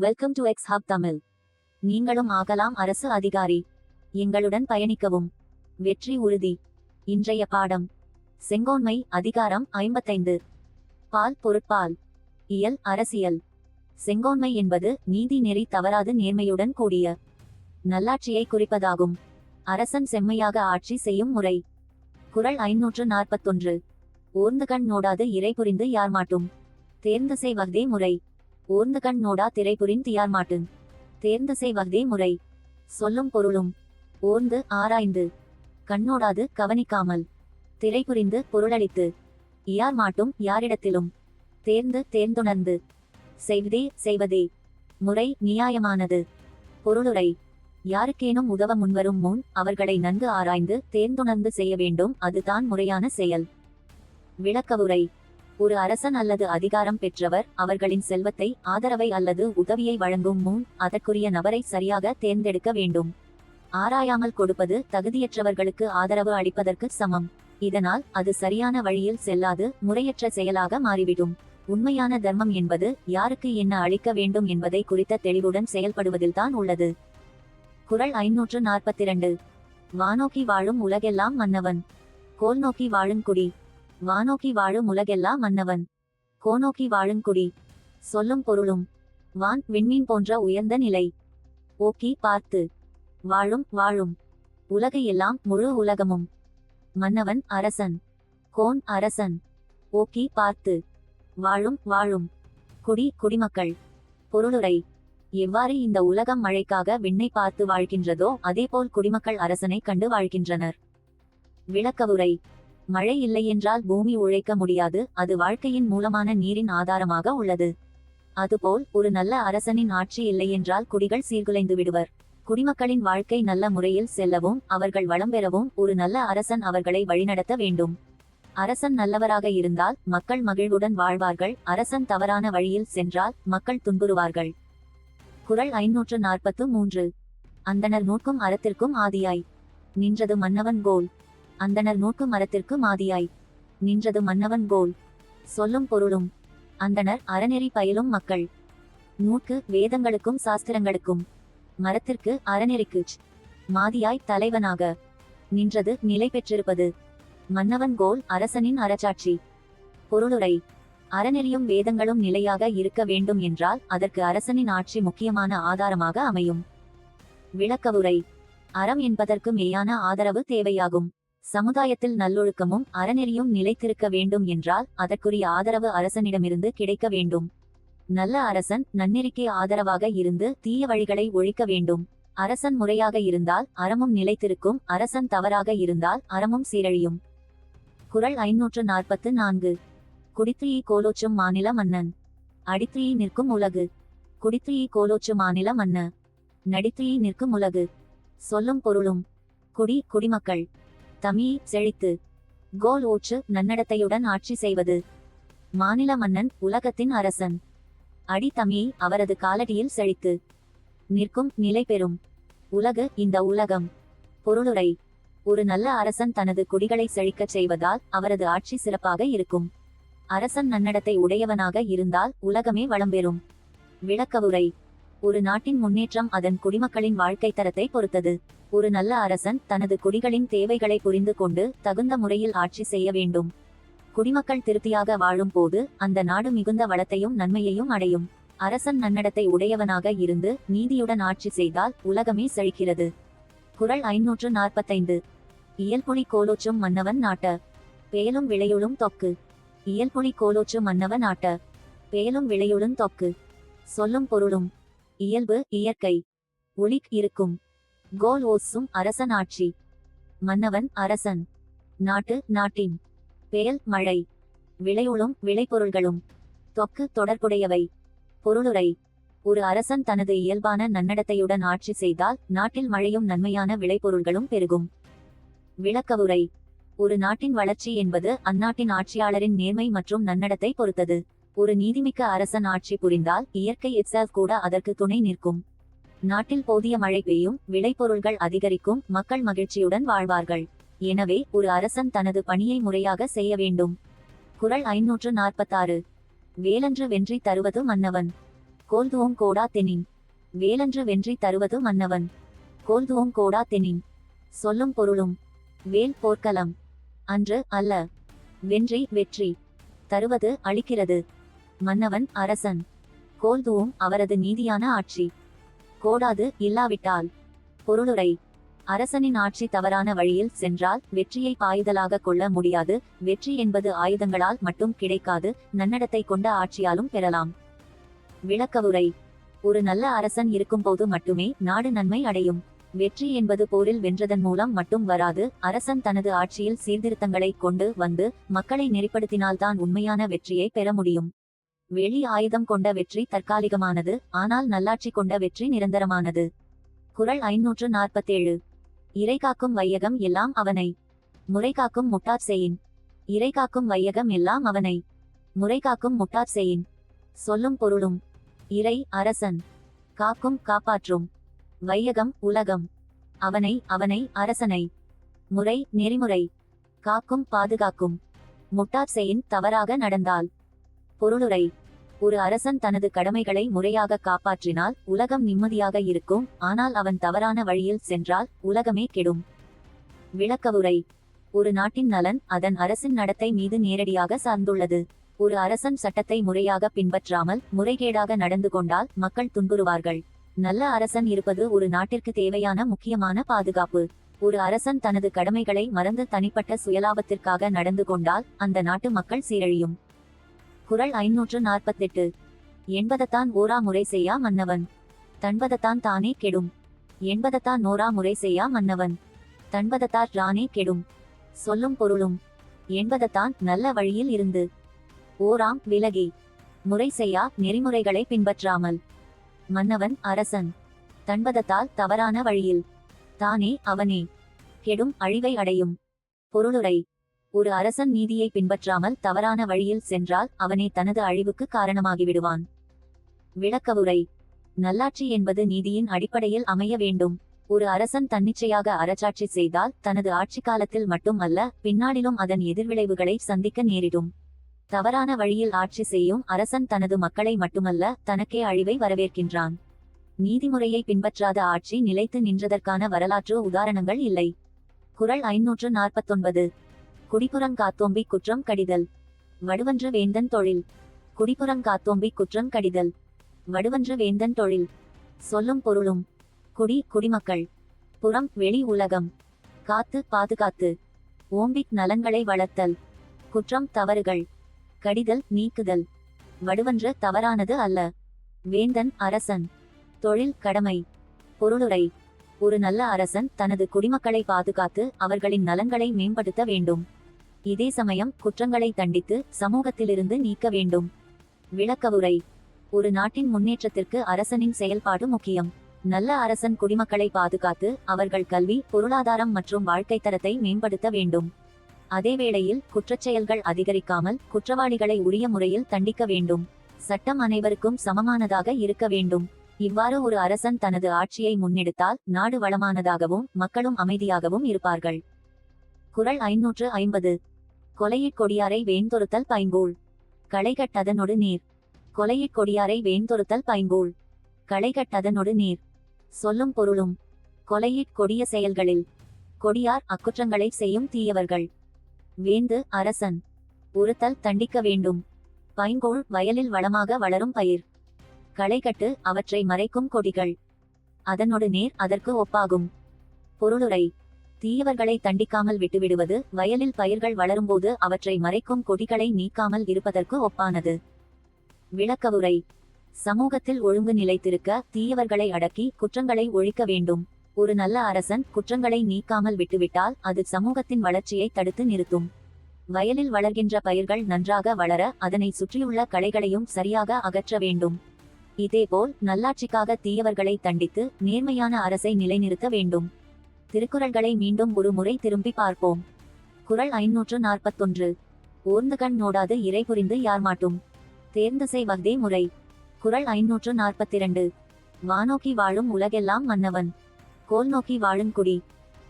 Welcome to X hub Tamil நீங்களும் ஆகலாம் அரசு அதிகாரி. எங்களுடன் பயணிக்கவும். வெற்றி உறுதி. இன்றைய பாடம். செங்கோன்மை அதிகாரம் ஐம்பத்தைந்து. பால் பொருட்பால். இயல் அரசியல். செங்கோன்மை என்பது நீதி நெறி தவறாது நேர்மையுடன் கூடிய. நல்லாட்சியை குறிப்பதாகும். அரசன் செம்மையாக ஆட்சி செய்யும் முறை. குரல் ஐநூற்று நாற்பத்தொன்று. ஓர்ந்து கண் நோடாது இறை புரிந்து யார் மாட்டும். தேர்ந்து செய்வதே முறை. ஓர்ந்து கண் நோடா திரை புரிந்து மாட்டன் தேர்ந்து செய்வதே முறை. சொல்லும் பொருளும். ஓர்ந்து ஆராய்ந்து. கண்ணோடாது கவனிக்காமல். திரை புரிந்து பொருளளித்து யார் மாட்டும் யாரிடத்திலும். தேர்ந்து தேர்ந்துணர்ந்து. செய்வதே செய்வதே. முறை நியாயமானது. பொருளுரை. யாருக்கேனும் உதவ முன்வரும் முன் அவர்களை நன்கு ஆராய்ந்து தேர்ந்துணர்ந்து செய்ய வேண்டும் அதுதான் முறையான செயல். விளக்கவுரை. ஒரு அரசன் அல்லது அதிகாரம் பெற்றவர் அவர்களின் செல்வத்தை ஆதரவை அல்லது உதவியை வழங்கும் முன் அதற்குரிய நபரை சரியாக தேர்ந்தெடுக்க வேண்டும். ஆராயாமல் கொடுப்பது தகுதியற்றவர்களுக்கு ஆதரவு அளிப்பதற்கு சமம். இதனால் அது சரியான வழியில் செல்லாது முறையற்ற செயலாக மாறிவிடும். உண்மையான தர்மம் என்பது யாருக்கு என்ன அளிக்க வேண்டும் என்பதை குறித்த தெளிவுடன் செயல்படுவதில்தான் உள்ளது. குரல் ஐநூற்று நாற்பத்தி இரண்டு வானோக்கி வாழும் உலகெல்லாம் மன்னவன். கோல் நோக்கி வாழும் குடி. வானோக்கி வாழும் உலகெல்லாம் மன்னவன். கோநோக்கி வாழுங்குடி சொல்லும் பொருளும். வான் விண்மீன் போன்ற உயர்ந்த நிலை. ஓக்கி பார்த்து. வாழும் வாழும். உலகை எல்லாம் முழு உலகமும். மன்னவன் அரசன். கோன் அரசன். ஓக்கி பார்த்து. வாழும் வாழும். குடி குடிமக்கள். பொருளுரை. எவ்வாறு இந்த உலகம் மழைக்காக விண்ணை பார்த்து வாழ்கின்றதோ அதேபோல் குடிமக்கள் அரசனை கண்டு வாழ்கின்றனர். விளக்கவுரை. மழை இல்லையென்றால் பூமி உழைக்க முடியாது அது வாழ்க்கையின் மூலமான நீரின் ஆதாரமாக உள்ளது. அதுபோல் ஒரு நல்ல அரசனின் ஆட்சி இல்லையென்றால் குடிகள் சீர்குலைந்து விடுவர். குடிமக்களின் வாழ்க்கை நல்ல முறையில் செல்லவும் அவர்கள் வளம் பெறவும் ஒரு நல்ல அரசன் அவர்களை வழிநடத்த வேண்டும். அரசன் நல்லவராக இருந்தால் மக்கள் மகிழ்வுடன் வாழ்வார்கள் அரசன் தவறான வழியில் சென்றால் மக்கள் துன்புறுவார்கள். குரல் ஐநூற்று நாற்பத்து மூன்று. அந்தணர் நூற்கும் அறத்திற்கும் ஆதியாய். நின்றது மன்னவன் கோல். அந்தனர் நோக்கு மரத்திற்கு மாதியாய். நின்றது மன்னவன் கோல் சொல்லும் பொருளும். அந்தணர் அறநெறி பயிலும் மக்கள். நூற்கு வேதங்களுக்கும் சாஸ்திரங்களுக்கும். மரத்திற்கு அறநெறிக்கு. மாதியாய் தலைவனாக. நின்றது நிலை பெற்றிருப்பது. மன்னவன் கோல் அரசனின் அறச்சாட்சி. பொருளுரை. அறநெறியும் வேதங்களும் நிலையாக இருக்க வேண்டும் என்றால் அதற்கு அரசனின் ஆட்சி முக்கியமான ஆதாரமாக அமையும். விளக்கவுரை. அறம் என்பதற்கு மெய்யான ஆதரவு தேவையாகும். சமுதாயத்தில் நல்லொழுக்கமும் அறநெறியும் நிலைத்திருக்க வேண்டும் என்றால் அதற்குரிய ஆதரவு அரசனிடமிருந்து கிடைக்க வேண்டும். நல்ல அரசன் நன்னெறிக்கு ஆதரவாக இருந்து தீய வழிகளை ஒழிக்க வேண்டும். அரசன் முறையாக இருந்தால் அறமும் நிலைத்திருக்கும் அரசன் தவறாக இருந்தால் அறமும் சீரழியும். குரல் ஐநூற்று நாற்பத்து நான்கு. குடித்திரியை கோலோச்சும் மாநில மன்னன். அடித்திரியை நிற்கும் உலகு. குடித்திரியை கோலோச்சும் மாநில மன்ன. நடித்திரியை நிற்கும் உலகு. சொல்லும் பொருளும். குடி குடிமக்கள். தமி செழித்து. கோல் ஓற்று நன்னடத்தையுடன் ஆட்சி செய்வது. மாநில மன்னன் உலகத்தின் அரசன். அடி தமிழ் அவரது காலடியில் செழித்து. நிற்கும் நிலை பெறும். உலகு இந்த உலகம். பொருளுரை. ஒரு நல்ல அரசன் தனது குடிகளை செழிக்கச் செய்வதால் அவரது ஆட்சி சிறப்பாக இருக்கும். அரசன் நன்னடத்தை உடையவனாக இருந்தால் உலகமே வளம் பெறும். விளக்கவுரை. ஒரு நாட்டின் முன்னேற்றம் அதன் குடிமக்களின் வாழ்க்கை தரத்தை பொறுத்தது. ஒரு நல்ல அரசன் தனது குடிகளின் தேவைகளை புரிந்து கொண்டு தகுந்த முறையில் ஆட்சி செய்ய வேண்டும். குடிமக்கள் திருப்தியாக வாழும் போது அந்த நாடு மிகுந்த வளத்தையும் நன்மையையும் அடையும். அரசன் நன்னடத்தை உடையவனாக இருந்து நீதியுடன் ஆட்சி செய்தால் உலகமே செழிக்கிறது. குரல் ஐநூற்று நாற்பத்தைந்து. இயல்புலி கோலோச்சும் மன்னவன் நாட்ட. பேலும் விளையுளும் தொக்கு. இயல்புலி கோலோச்சு மன்னவன் ஆட்ட பேலும் விளையுளும் தொக்கு. சொல்லும் பொருளும். இயல்பு இயற்கை. ஒளிக் இருக்கும். கோல் ஓசும் அரசன் ஆட்சி. மன்னவன் அரசன். நாட்டு நாட்டின். பெயல் மழை. விளையுளும் விளைபொருள்களும். தொக்கு தொடர்புடையவை. பொருளுரை. ஒரு அரசன் தனது இயல்பான நன்னடத்தையுடன் ஆட்சி செய்தால் நாட்டில் மழையும் நன்மையான விளைபொருள்களும் பெருகும். விளக்கவுரை. ஒரு நாட்டின் வளர்ச்சி என்பது அந்நாட்டின் ஆட்சியாளரின் நேர்மை மற்றும் நன்னடத்தை பொறுத்தது. ஒரு நீதிமிக்க அரசன் ஆட்சி புரிந்தால் இயற்கை இட்செல்ஃப் கூட அதற்கு துணை நிற்கும். நாட்டில் போதிய மழை பெய்யும் விளைபொருள்கள் அதிகரிக்கும் மக்கள் மகிழ்ச்சியுடன் வாழ்வார்கள். எனவே ஒரு அரசன் தனது பணியை முறையாக செய்ய வேண்டும். குரல் ஐநூற்று நாற்பத்தாறு. வேலன்று வென்றி தருவது மன்னவன். கோல்துவோம் கோடா தெனின். வேலன்று வென்றி தருவது மன்னவன். கோல்துவோம் கோடா தெனின். சொல்லும் பொருளும். வேல் போர்க்களம். அன்று அல்ல. வென்றி வெற்றி. தருவது அளிக்கிறது. மன்னவன் அரசன். கோல்துவும் அவரது நீதியான ஆட்சி. கோடாது இல்லாவிட்டால். பொருளுரை. அரசனின் ஆட்சி தவறான வழியில் சென்றால் வெற்றியை பாய்தலாக கொள்ள முடியாது. வெற்றி என்பது ஆயுதங்களால் மட்டும் கிடைக்காது. நன்னடத்தை கொண்ட ஆட்சியாலும் பெறலாம். விளக்கவுரை. ஒரு நல்ல அரசன் இருக்கும்போது மட்டுமே நாடு நன்மை அடையும். வெற்றி என்பது போரில் வென்றதன் மூலம் மட்டும் வராது. அரசன் தனது ஆட்சியில் சீர்திருத்தங்களை கொண்டு வந்து மக்களை நெறிப்படுத்தினால்தான் உண்மையான வெற்றியை பெற முடியும். வெளி ஆயுதம் கொண்ட வெற்றி தற்காலிகமானது ஆனால் நல்லாட்சி கொண்ட வெற்றி நிரந்தரமானது. குரல் ஐநூற்று நாற்பத்தேழு. இறை காக்கும் வையகம் எல்லாம் அவனை. முறை காக்கும் முட்டாற் செய்யின் இறை காக்கும் வையகம் எல்லாம் அவனை. முறை காக்கும் முட்டாற் செயின். சொல்லும் பொருளும். இறை அரசன். காக்கும் காப்பாற்றும். வையகம் உலகம். அவனை அவனை அரசனை. முறை நெறிமுறை. காக்கும் பாதுகாக்கும். முட்டார் செயின் தவறாக நடந்தால். பொருளுரை. ஒரு அரசன் தனது கடமைகளை முறையாக காப்பாற்றினால் உலகம் நிம்மதியாக இருக்கும் ஆனால் அவன் தவறான வழியில் சென்றால் உலகமே கெடும். விளக்கவுரை. ஒரு நாட்டின் நலன் அதன் அரசின் நடத்தை மீது நேரடியாக சார்ந்துள்ளது. ஒரு அரசன் சட்டத்தை முறையாக பின்பற்றாமல் முறைகேடாக நடந்து கொண்டால் மக்கள் துன்புறுவார்கள். நல்ல அரசன் இருப்பது ஒரு நாட்டிற்கு தேவையான முக்கியமான பாதுகாப்பு. ஒரு அரசன் தனது கடமைகளை மறந்து தனிப்பட்ட சுயலாபத்திற்காக நடந்து கொண்டால் அந்த நாட்டு மக்கள் சீரழியும். குரல் ஐநூற்று நாற்பத்தெட்டு. என்பதத்தான் ஓரா முறை செய்யா மன்னவன். தன்பதத்தான் தானே கெடும். என்பதத்தான் நோரா முறை செய்யா மன்னவன். தன்பதத்தார் ரானே கெடும். சொல்லும் பொருளும். என்பதத்தான் நல்ல வழியில் இருந்து. ஓராம் விலகி. முறை செய்யா நெறிமுறைகளை பின்பற்றாமல். மன்னவன் அரசன். தன்பதத்தால் தவறான வழியில். தானே அவனே. கெடும் அழிவை அடையும். பொருளுரை. ஒரு அரசன் நீதியை பின்பற்றாமல் தவறான வழியில் சென்றால் அவனே தனது அழிவுக்கு காரணமாகிவிடுவான். விளக்கவுரை. நல்லாட்சி என்பது நீதியின் அடிப்படையில் அமைய வேண்டும். ஒரு அரசன் தன்னிச்சையாக அரசாட்சி செய்தால் தனது ஆட்சி காலத்தில் மட்டும் அல்ல பின்னாளிலும் அதன் எதிர்விளைவுகளை சந்திக்க நேரிடும். தவறான வழியில் ஆட்சி செய்யும் அரசன் தனது மக்களை மட்டுமல்ல தனக்கே அழிவை வரவேற்கின்றான். நீதிமுறையை பின்பற்றாத ஆட்சி நிலைத்து நின்றதற்கான வரலாற்று உதாரணங்கள் இல்லை. குரல் ஐநூற்று நாற்பத்தொன்பது. குடிப்புறங்காத்தோம்பி குற்றம் கடிதல். வடுவன்ற வேந்தன் தொழில். குடிப்புறங்காத்தோம்பி குற்றம் கடிதல். வடுவன்ற வேந்தன் தொழில். சொல்லும் பொருளும். குடி குடிமக்கள். புறம் வெளி உலகம். காத்து பாதுகாத்து. ஓம்பிக் நலன்களை வளர்த்தல். குற்றம் தவறுகள். கடிதல் நீக்குதல். வடுவன்ற தவறானது அல்ல. வேந்தன் அரசன். தொழில் கடமை. பொருளுரை. ஒரு நல்ல அரசன் தனது குடிமக்களை பாதுகாத்து அவர்களின் நலன்களை மேம்படுத்த வேண்டும். இதே சமயம் குற்றங்களை தண்டித்து சமூகத்திலிருந்து நீக்க வேண்டும். விளக்கவுரை. ஒரு நாட்டின் முன்னேற்றத்திற்கு அரசனின் செயல்பாடு முக்கியம். நல்ல அரசன் குடிமக்களை பாதுகாத்து அவர்கள் கல்வி பொருளாதாரம் மற்றும் வாழ்க்கை தரத்தை மேம்படுத்த வேண்டும். அதேவேளையில் குற்றச்செயல்கள் அதிகரிக்காமல் குற்றவாளிகளை உரிய முறையில் தண்டிக்க வேண்டும். சட்டம் அனைவருக்கும் சமமானதாக இருக்க வேண்டும். இவ்வாறு ஒரு அரசன் தனது ஆட்சியை முன்னெடுத்தால் நாடு வளமானதாகவும் மக்களும் அமைதியாகவும் இருப்பார்கள். குரல் ஐநூற்று ஐம்பது. கொலையிற் கொடியாரை வேந்தொருத்தல் பைங்கூழ் களைகட்டதனொடு நீர். கொலையிற் கொடியாரை வேந்தொருத்தல் பைங்கூழ் களைகட்டதனொடு நீர். சொல்லும் பொருளும். கொலையிற் கொடிய செயல்களில். கொடியார் அக்குற்றங்களை செய்யும் தீயவர்கள். வேந்து அரசன். உறுத்தல் தண்டிக்க வேண்டும். பைங்கோள் வயலில் வளமாக வளரும் பயிர். களைகட்டு அவற்றை மறைக்கும் கொடிகள். அதனொடு நேர் அதற்கு ஒப்பாகும். பொருளுரை. தீயவர்களை தண்டிக்காமல் விட்டுவிடுவது வயலில் பயிர்கள் வளரும்போது அவற்றை மறைக்கும் கொடிகளை நீக்காமல் இருப்பதற்கு ஒப்பானது. விளக்கவுரை. சமூகத்தில் ஒழுங்கு நிலைத்திருக்க தீயவர்களை அடக்கி குற்றங்களை ஒழிக்க வேண்டும். ஒரு நல்ல அரசன் குற்றங்களை நீக்காமல் விட்டுவிட்டால் அது சமூகத்தின் வளர்ச்சியை தடுத்து நிறுத்தும். வயலில் வளர்கின்ற பயிர்கள் நன்றாக வளர அதனை சுற்றியுள்ள களைகளையும் சரியாக அகற்ற வேண்டும். இதேபோல் நல்லாட்சிக்காக தீயவர்களை தண்டித்து நேர்மையான அரசை நிலைநிறுத்த வேண்டும். திருக்குறள்களை மீண்டும் ஒரு முறை திரும்பி பார்ப்போம். குரல் ஐநூற்று நாற்பத்தொன்று. ஓர்ந்து கண் நோடாது இறை புரிந்து யார் மாட்டும். தேர்ந்தசை வக்தே முறை. குரல் ஐநூற்று நாற்பத்திரண்டு. வானோக்கி வாழும் உலகெல்லாம் மன்னவன். கோல் நோக்கி வாழும் குடி.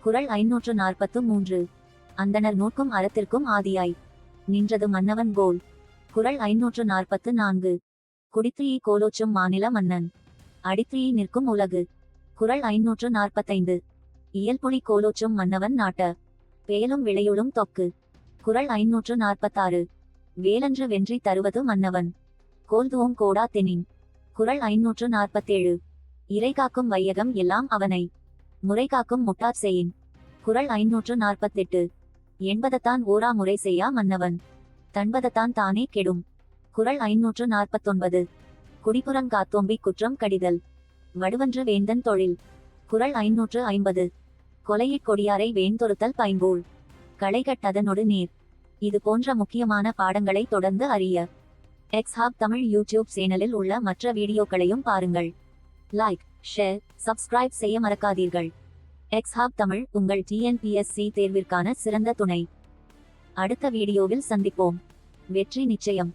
குரல் ஐநூற்று நாற்பத்து மூன்று. அந்தணர் நூற்கும் அறத்திற்கும் ஆதியாய். நின்றது மன்னவன் கோல். குரல் ஐநூற்று நாற்பத்து நான்கு. குடித்ரீ கோலோச்சும் மாநில மன்னன். அடித்திரியை நிற்கும் உலகு. குரல் ஐநூற்று நாற்பத்தைந்து. இயல்புலி கோலோச்சும் மன்னவன் நாட்ட. பேலும் விளையுளும் தொக்கு. குரல் ஐநூற்று நாற்பத்தாறு. வேலன்று வென்றி தருவது மன்னவன். கோல்துவோம் கோடா தெனின். குரல் ஐநூற்று நாற்பத்தேழு. இறை காக்கும் வையகம் எல்லாம் அவனை. முறை காக்கும் முட்டார் செயின் குரல் ஐநூற்று நாற்பத்தெட்டு. என்பதத்தான் ஓரா முறை செய்யா மன்னவன். தன்பதத்தான் தானே கெடும். குரல் ஐநூற்று நாற்பத்தொன்பது. குடிபுறங்காத்தோம்பி குற்றம் கடிதல். வடுவன்று வேந்தன் தொழில். குரல் ஐநூற்று ஐம்பது. கொலையிற் கொடியாரை வேந்தொருத்தல் பைங்கூழ் களைகட்டதனொடு நீர். இது போன்ற முக்கியமான பாடங்களை தொடர்ந்து அறிய. எக்ஸ் ஹாப் தமிழ் யூடியூப் சேனலில் உள்ள மற்ற வீடியோக்களையும் பாருங்கள். லைக் ஷேர் சப்ஸ்கிரைப் செய்ய மறக்காதீர்கள். எக்ஸ் ஹாப் தமிழ் உங்கள் டிஎன்பிஎஸ்சி தேர்விற்கான சிறந்த துணை. அடுத்த வீடியோவில் சந்திப்போம். வெற்றி நிச்சயம்.